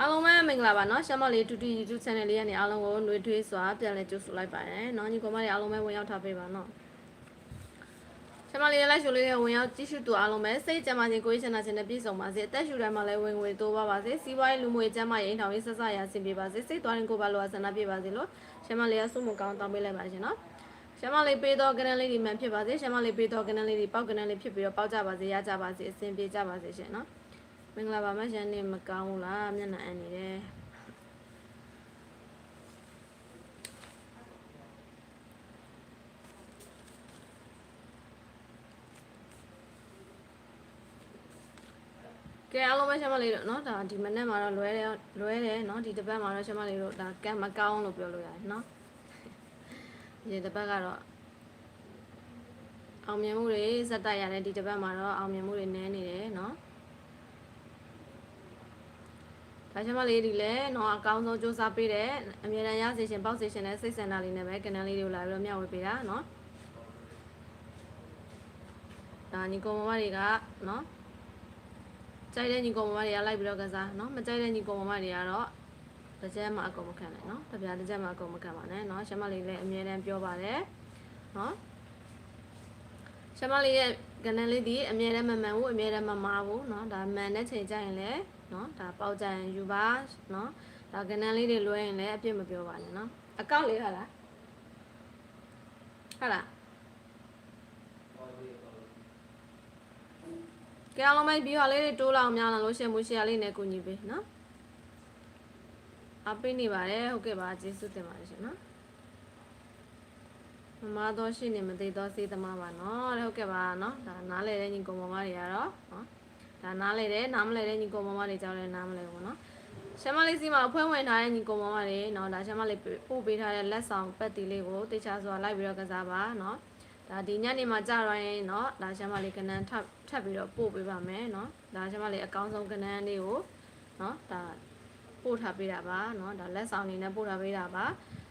အားလုံးပဲမင်္ဂလာပါနော်ရှမ်းမလေးတူတူ YouTube channel လေးကနေအားလုံးကိုနှွေးထွေးစွာပြန်လည်ကြိုဆိုလိုက်ပါတယ်နော်ညီကောင်မတွေအားလုံးပဲဝင်ရောက်ထားပေးပါနော်ရှမ်းမလေးရဲ့ live show လေးကိုဝင်ရောက်ကြည့်ရှုသူအားလုံးပဲစိတ်ကြမ်းပါခြင်းကိုယ်ရှင်နာခြင်းနဲ့ပြည့်စုံပါစေအသက်ရှူတိုင်းမှာလည်းဝင်ငွေတိုးပါပါစေစီးပွားရေးလူမှုရေးကျန်းမာရေးအိမ်ထောင်ရေးဆက်ဆရာဆင်ပြေပါစေစိတ်သွားရင်ကိုယ်ပါလိုအပ်ဆန္ဒပြေပါစေလို့ရှမ်းမလေးရဲ့ဆုမွန်ကောင်းတောင်းပေးလိုက်ပါရှင်နော်ရှမလေးပေးတော့ကနန်းလေးဒီမှန်ဖြစ်ပါစေရှမလေးပေးတော့ကနန်းလေးဒီပေါက်ကနန်းလေးဖြစ်ပြီးတော့ပေါက်ကြပါစေရကြပါစေအဆင်ပြေကြပါစေရှင်နော် မင်္ဂလာပါမရှမ်းနေမကောင်းဘူးလားမျက်နှာအန်နေတယ် ကဲအားလုံးပဲရှမလေးတို့เนาะဒါဒီမနေ့မှာတော့လွဲတယ်လွဲတယ်เนาะဒီတစ်ပတ်မှာတော့ရှမလေးတို့ဒါကံမကောင်းလို့ပြောလို့ရတယ်เนาะဒီတစ်ပတ်ကတော့အောင်မြင်မှုတွေစက်တိုက်ရတယ်ဒီတစ်ပတ်မှာတော့အောင်မြင်မှုတွေနည်းနေတယ်เนาะ ဒါချင်မလေးဒီလည်းတော့အကောင်းဆုံးစူးစမ်းပေးတဲ့အမြဲတမ်းရစေရှင်ပေါက်စေရှင်နဲ့စိတ်ဆန္ဒလေးနဲ့ပဲကဏ္ဍလေးတွေကိုလာပြီးတော့မျှဝေပေးတာနော်ဒါညီကောင်မမတွေကနော်ကြိုက်တဲ့ညီကောင်မမတွေကလိုက်ပြီးတော့ကစားနော်မကြိုက်တဲ့ညီကောင်မမတွေကတော့တစ်ချက်မှအကုန်မခံနဲ့နော်တပြားတစ်ချက်မှအကုန်မခံပါနဲ့နော်ရှမလေးလည်းအမြဲတမ်းပြောပါတယ်နော်ရှမလေးရဲ့ကဏ္ဍလေးဒီအမြဲတမ်းမမှန်ဘူးအမြဲတမ်းမမှားဘူးနော်ဒါမှန်တဲ့ချိန်ကျရင်လည်း နော်ဒါပေါကြံယူပါနော်ဒါကနန်းလေးတွေလွှဲရင်လည်းအပြစ်မပြောပါနဲ့နော်အကောင့်လေးဟုတ်လားဟုတ်လားကဲအလုံးမိုက်ပြီးတော့လေးတွေတိုးလောက်များလာလို့ရှင်မူရှယ်လေးနဲ့ကူညီပေးနော်အပိနေပါတယ်ဟုတ်ကဲ့ပါကျေးဇူးတင်ပါတယ်ရှင်နော်မမတော့ရှိနေမသိတော့စေးသမားပါနော်ဟုတ်ကဲ့ပါနော်ဒါနားလေတဲ့ညီကောင်မတွေကတော့နော် ဒါနားလေတဲ့နားမလဲတဲ့ညီကောင်မမတွေကြောင့်လည်းနားမလဲဘူးနော်ရှမ်းမလေးစီမှာအဖွဲဝင်ထားတဲ့ညီကောင်မမတွေနော်ဒါရှမ်းမလေးပို့ပေးထားတဲ့လက်ဆောင်ပတ်တီလေးကိုတေချာစွာလိုက်ပြီးတော့ကစားပါနော်ဒါဒီညနေမှာကြာတော့ရင်เนาะဒါရှမ်းမလေးကနန်းထပ်ထပ်ပြီးတော့ပို့ပေးပါမယ်เนาะဒါရှမ်းမလေးအကောင်းဆုံးကနန်းလေးကိုเนาะဒါပို့ထားပေးတာပါเนาะဒါလက်ဆောင်နေနဲ့ပို့ထားပေးတာပါ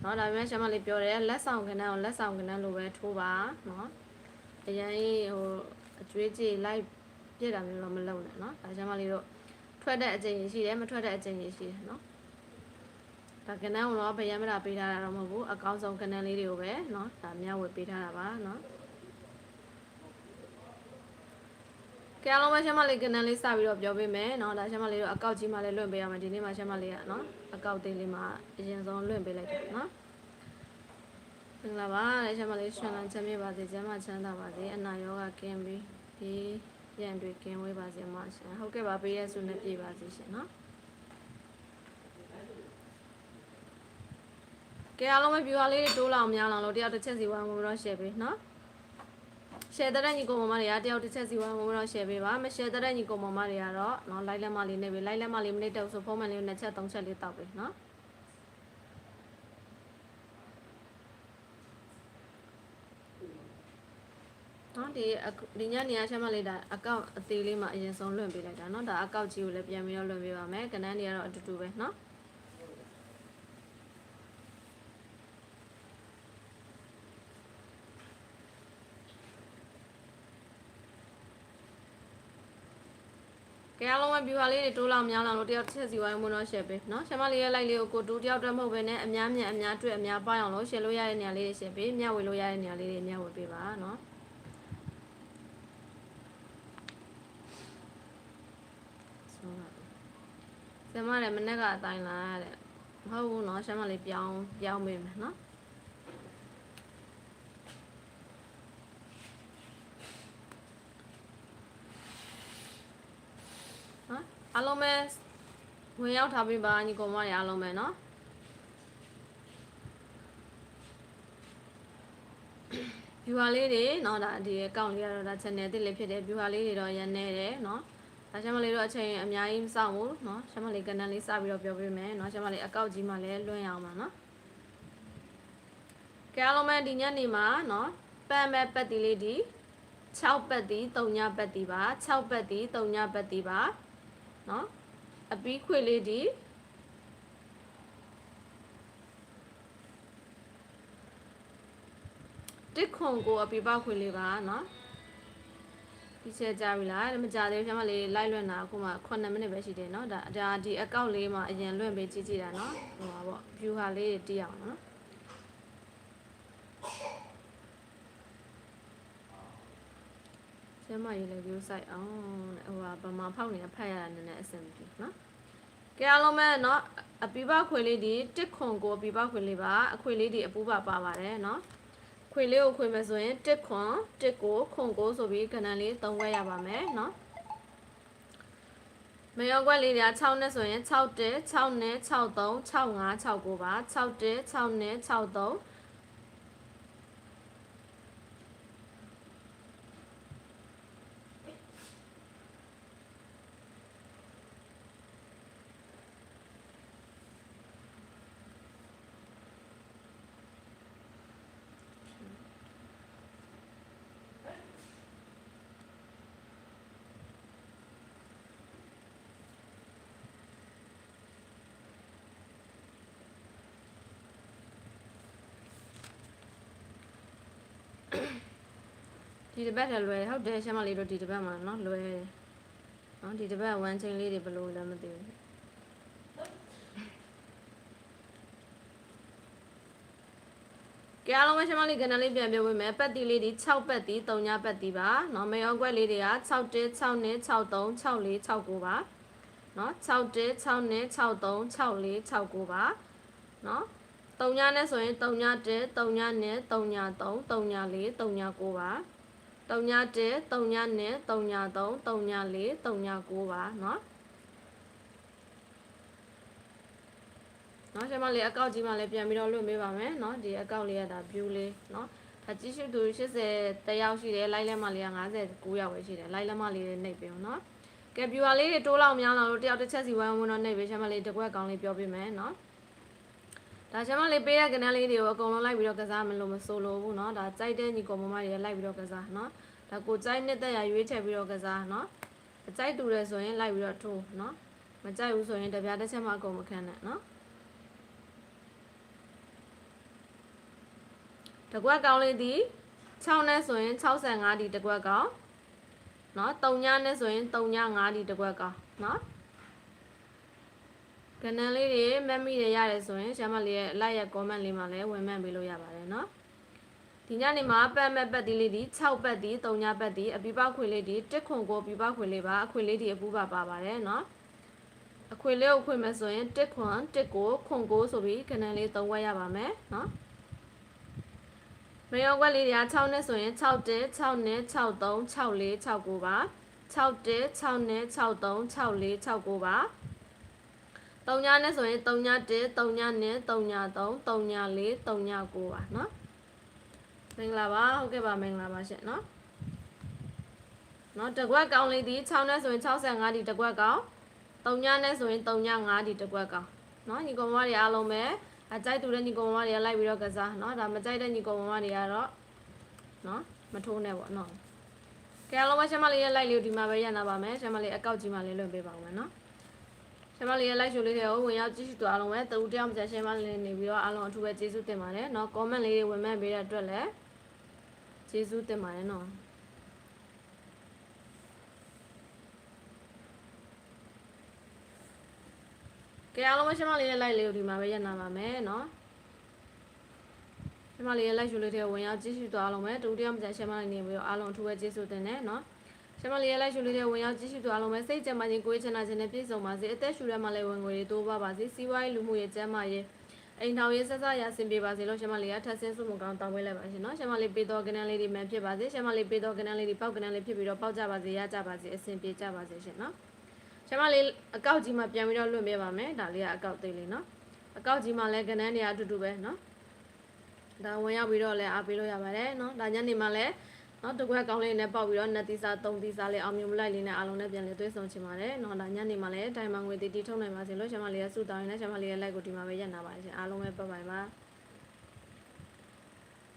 เนาะဒါပေမဲ့ရှမ်းမလေးပြောတယ်လက်ဆောင်ကနန်းကိုလက်ဆောင်ကနန်းလိုပဲထိုးပါเนาะအရင်ဟိုအကျွေးကြီးလိုက် ပြည့်တာမျိုးတော့မလုပ်နဲ့เนาะဒါရှမ်းမလေးတို့ထွက်တဲ့အချိန်ကြီးရှိတယ်မထွက်တဲ့အချိန်ကြီးရှိတယ်เนาะဒါကနန်းကိုတော့ဗရမ်းမတာပေးထားတာတော့မဟုတ်ဘူးအကောင်းဆုံးကနန်းလေးတွေကိုပဲเนาะဒါမျှဝေပေးထားတာပါเนาะကဲအားလုံးပဲရှမ်းမလေးကနန်းလေးစပြီးတော့ပြောပေးမယ်เนาะဒါရှမ်းမလေးတို့အကောက်ကြီးမှလည်းလွှင့်ပေးရမယ်ဒီနေ့မှရှမ်းမလေးကเนาะအကောက်သေးလေးမှအရင်ဆုံးလွှင့်ပေးလိုက်တယ်เนาะမင်္ဂလာပါလေရှမ်းမလေးရှင်လန်းချမ်းမြေပါစေကျမ်းမချမ်းသာပါစေအနာရောဂါကင်းပြီးဒီ ရန်တွေကင်းဝေးပါစေမရှင်ဟုတ်ကဲ့ပါပေးရဆုနဲ့ပြေပါစေရှင်နော်ကဲအားလုံးပဲ viewer လေးတွေတိုးလာအောင်များလာအောင်လို့တယောက်တစ်ချက်စီဝိုင်းဝင်ပြီးတော့ share ပေးနော်ရှယ်တဲ့ညီကောင်မမတွေကတယောက်တစ်ချက်စီဝိုင်းဝင်တော့ရှယ်ပေးပါမရှယ်တဲ့ညီကောင်မမတွေကတော့နော်လိုက်လက်မလေးနဲ့ပဲလိုက်လက်မလေးမနစ်တော့ဆိုဖုန်းမလေးနဲ့ချက်၃ချက်လေးတောက်ပေးနော် ဒီအခုဒီညနေရချက်မလေးဒါအကောင့်အသေးလေးမှာအရင်ဆုံးလွှင့်ပေးလိုက်တာเนาะဒါအကောင့်ကြီးကိုလည်းပြန်ပြီးတော့လွှင့်ပေးပါမယ်ကဏ္ဍတွေကတော့အတူတူပဲเนาะ ကဲအားလုံးပဲ viewer လေးတွေတိုးလောက်များလာလို့တယောက်တစ်ချက်စီဝိုင်းမွန်းတော့ share ပေးနော်ရှမလေးရဲ့ like လေးကိုကိုတူတယောက်တည်းမဟုတ်ဘဲနဲ့အများမြတ်အများတွေ့အများပိုင်းအောင်လို့ share လို့ရတဲ့နေရာလေးတွေ share ပေးမျှဝေလို့ရတဲ့နေရာလေးတွေမျှဝေပေးပါနော် ဆမလည်းမနေ့ကအတိုင်းလာတဲ့မဟုတ်ဘူးနော်ရှမလေးပြောင်းပြောင်းပေးမယ်နော်နော်အားလုံးပဲဝင်ရောက်ထားပေးပါညီကောင်မတွေအားလုံးပဲနော် viewer လေးတွေเนาะဒါဒီ account လေးကတော့ဒါ channel တစ်လေးဖြစ်တယ် viewer လေးတွေတော့ရန်နေတယ်เนาะ ဒါရှမလေးတို့အချိန်အများကြီးမစောင့်ဘူးเนาะရှမလေးကဏ္ဍလေးစပြီးတော့ပြောပေးမယ်เนาะရှမလေး account ကြီးမှလည်းလွှင့်ရအောင်ပါเนาะကဲအားလုံးပဲဒီညနေမှာเนาะပန်မဲ့ပတ်တီလေးဒီ6ပတ်တီ3ညပတ်တီပါ6ပတ်တီ3ညပတ်တီပါเนาะအပီးခွေလေးဒီတစ်ခွန်ကိုအပီပေါက်ခွေလေးပါเนาะ ဒီချက်ကြပြီလားဒါမကြသေးဘူးကျွန်မလေးလိုက်လွှင့်တာအခုမှ9မိနစ်ပဲရှိတယ်เนาะဒါဒါဒီ account လေးမှာအရင်လွှင့်ပေးကြည့်ကြည့်တာเนาะဟိုပါပေါ့ view ဟာလေးတွေတီးအောင်เนาะကျမရေးလည်း view site အောင်တဲ့ဟိုဟာဗမာဖောက်နေတာဖတ်ရတာနည်းနည်းအဆင်မပြေเนาะကဲအားလုံးပဲเนาะအပီပခွေလေးဒီတစ်ခွန်ကိုအပီပခွေလေးပါအခွေလေးဒီအပူပါပါပါတယ်เนาะ ခွေလေးကိုခွေမယ်ဆိုရင်တစ်ခွန်တစ်ကိုခွန်ကိုဆိုပြီးကဏ္ဍလေးသုံးခွဲရပါမယ်နော်မယောကွက်လေးတွေက6နဲ့ဆိုရင်6 1 6နဲ့6 3 6 5 6 9ပါ6 1 6နဲ့6 3 ဒီတစ်ပတ်လည်းလွယ်တယ်ဟုတ်တယ်ရှမ်းမလေးတို့ဒီတစ်ပတ်မှာเนาะလွယ်တယ်เนาะဒီတစ်ပတ်ဝမ်းချင်းလေးတွေဘယ်လိုလဲမသိဘူးကဲအားလုံးပဲရှမ်းမလေးကဏ္ဍလေးပြန်ပြောပေးမယ်ပတ်တီလေးဒီ6ပတ်တီ3ညပတ်တီပါเนาะမယောကွက်လေးတွေက6တက်6နဲ့6 3 6 4 6 9ပါเนาะ6တက်6နဲ့6 3 6 4 6 9ပါเนาะ3ညနဲ့ဆိုရင်3ညတက်3ညနဲ့3ည3 3ည4 3ည9ပါ 3ညတက်3ညနဲ့3ည3 3ည4 3ည9ပါเนาะနော်ကျွန်မလေးအကောက်ကြီးမှလည်းပြန်ပြီးတော့လွှင့်ပေးပါမယ်เนาะဒီအကောက်လေးကဒါ view လေးเนาะဒါကြည့်ရှုသူ80တယောက်ရှိတယ်လိုက်လက်မလေးက59ယောက်ပဲရှိတယ်လိုက်လက်မလေးတွေနှိပ်ပေးအောင်เนาะကဲ viewer လေးတွေတိုးလောက်များလာလို့တယောက်တစ်ချက်စီဝိုင်းဝန်းတော့နှိပ်ပေးကျွန်မလေးတစ်ခွက်ကောင်းလေးပြောပေးမယ်เนาะ ဒါကျွန်မလေးပေးတဲ့ကဏ္ဍလေးတွေကိုအကုန်လုံးလိုက်ပြီးတော့ကစားမလို့မဆိုလိုဘူးเนาะဒါကြိုက်တဲ့ညီကောင်မမတွေလိုက်ပြီးတော့ကစားเนาะဒါကိုကြိုက်နေတဲ့ရရွေးချယ်ပြီးတော့ကစားเนาะအကြိုက်တူတယ်ဆိုရင်လိုက်ပြီးတော့ထိုးเนาะမကြိုက်ဘူးဆိုရင်တပြားတစ်ချက်မှအကုန်မခံနဲ့เนาะတကွက်ကောင်းလေးဒီ6နဲ့ဆိုရင်65ဒီတကွက်ကောင်းเนาะ3ညနဲ့ဆိုရင်3ည5ဒီတကွက်ကောင်းเนาะ ကဏ္ဍလေးတွေမှတ်မိရရတယ်ဆိုရင်ဆရာမလေးရဲ့ like ရဲ့ comment လေးမှာလည်းဝင်မှတ်ပေးလို့ရပါတယ်နော်ဒီညနေမှာပတ်မဲ့ပတ်တီးလေးဒီ6ပတ်တီး3ညပတ်တီးအပြပခွေလေးဒီတစ်ခွန်ကိုပြပခွေလေးပါအခွေလေးဒီအပူပါပါပါတယ်နော်အခွေလေးကိုခွေမယ်ဆိုရင်တစ်ခွန်တစ်ကိုခွန်ကိုဆိုပြီးကဏ္ဍလေး၃ဝက်ရပါမယ်နော်မယောကွက်လေးတွေက6နဲ့ဆိုရင်6တစ်6နဲ့6 3 6 4 6 9ပါ6တစ်6နဲ့6 3 6 4 6 9ပါ 3ညနဲ့ဆိုရင်3ညတက်3ညနဲ့3ည3 3ည4 3ည9ပါเนาะမင်္ဂလာပါဟုတ်ကဲ့ပါမင်္ဂလာပါရှင်เนาะเนาะတကွက်ကောင်းလေးဒီ6နဲ့ဆိုရင်65ဒီတကွက်ကောင်း3ညနဲ့ဆိုရင်3ည5ဒီတကွက်ကောင်းเนาะညီကောင်မတွေအားလုံးပဲအကြိုက်တူတဲ့ညီကောင်မတွေကလိုက်ပြီးတော့ကစားเนาะဒါမကြိုက်တဲ့ညီကောင်မတွေကတော့เนาะမထိုးနဲ့ပေါ့เนาะကဲအားလုံးပဲရှမလေးရဲ့ like လေးကိုဒီမှာပဲရနာပါမယ်ရှမလေးအကောက်ကြီးမှလေးလွှင့်ပေးပါဦးမယ်เนาะ ကျမလေးရဲ့ like show လေးတွေကိုဝင်ရောက်ကြည့်ရှုသွားအောင်ပဲတူတယောက်မကျန်ရှင်းမလေးနေပြီးတော့အားလုံးအထူးပဲကျေးဇူးတင်ပါတယ်နော် comment လေးတွေဝင်မဲ့ပေးတဲ့အတွက်လည်းကျေးဇူးတင်ပါတယ်နော်ကဲအားလုံးရှင်းမလေးရဲ့ like လေးကိုဒီမှာပဲရနာပါမယ်နော်ရှင်းမလေးရဲ့ like show လေးတွေကိုဝင်ရောက်ကြည့်ရှုသွားအောင်ပဲတူတယောက်မကျန်ရှင်းမလေးနေပြီးတော့အားလုံးအထူးပဲကျေးဇူးတင်တယ်နော် ကျမလေးရဲ့လိုက်ရှူလေးတဲ့ဝင်ရောက်ကြည့်ရှုသူအားလုံးပဲစိတ်ကြမ်းမှချင်းကိုယ်ချမ်းသာခြင်းနဲ့ပြည့်စုံပါစေအသက်ရှူရမှလည်းဝင်ငွေတွေတိုးပါပါစေစီးပွားရေးလူမှုရေးကျန်းမာရေးအိမ်ထောင်ရေးဆက်စရဆင်ပြေပါစေလို့ရှင်မလေးကထပ်ဆင်းစုမကောင်းတောင်းပေးလိုက်ပါရှင်နော်ရှင်မလေးပေးတော်ကနန်းလေးတွေမှန်ဖြစ်ပါစေရှင်မလေးပေးတော်ကနန်းလေးတွေပေါက်ကနန်းလေးဖြစ်ပြီးတော့ပေါက်ကြပါစေရကြပါစေအဆင်ပြေကြပါစေရှင်နော်ရှင်မလေးအကောက်ကြီးမှပြန်ပြီးတော့လွတ်မြေပါမယ်ဒါလေးကအကောက်သေးလေးနော်အကောက်ကြီးမှလည်းကနန်းတွေအတူတူပဲနော်ဒါဝင်ရောက်ပြီးတော့လည်းအားပေးလို့ရပါတယ်နော်ဒါညနေမှလည်း နော်တကွက်ကောင်းလေးနဲ့ပေါက်ပြီးတော့နတ်သီးစားသုံးသီးစားလေးအောင်မြင်မလိုက်လေးနဲ့အားလုံးနဲ့ပြန်လေးသွေးဆောင်ချင်ပါတယ်နော်ဒါညနေမှလည်းတိုင်မငွေတီတီထုတ်နိုင်ပါစေလို့ကျွန်မလေးကစုတောင်းရင်းနဲ့ကျွန်မလေးရဲ့ like ကိုဒီမှာပဲရက်နာပါတယ်ရှင်အားလုံးပဲပတ်ပိုင်ပါ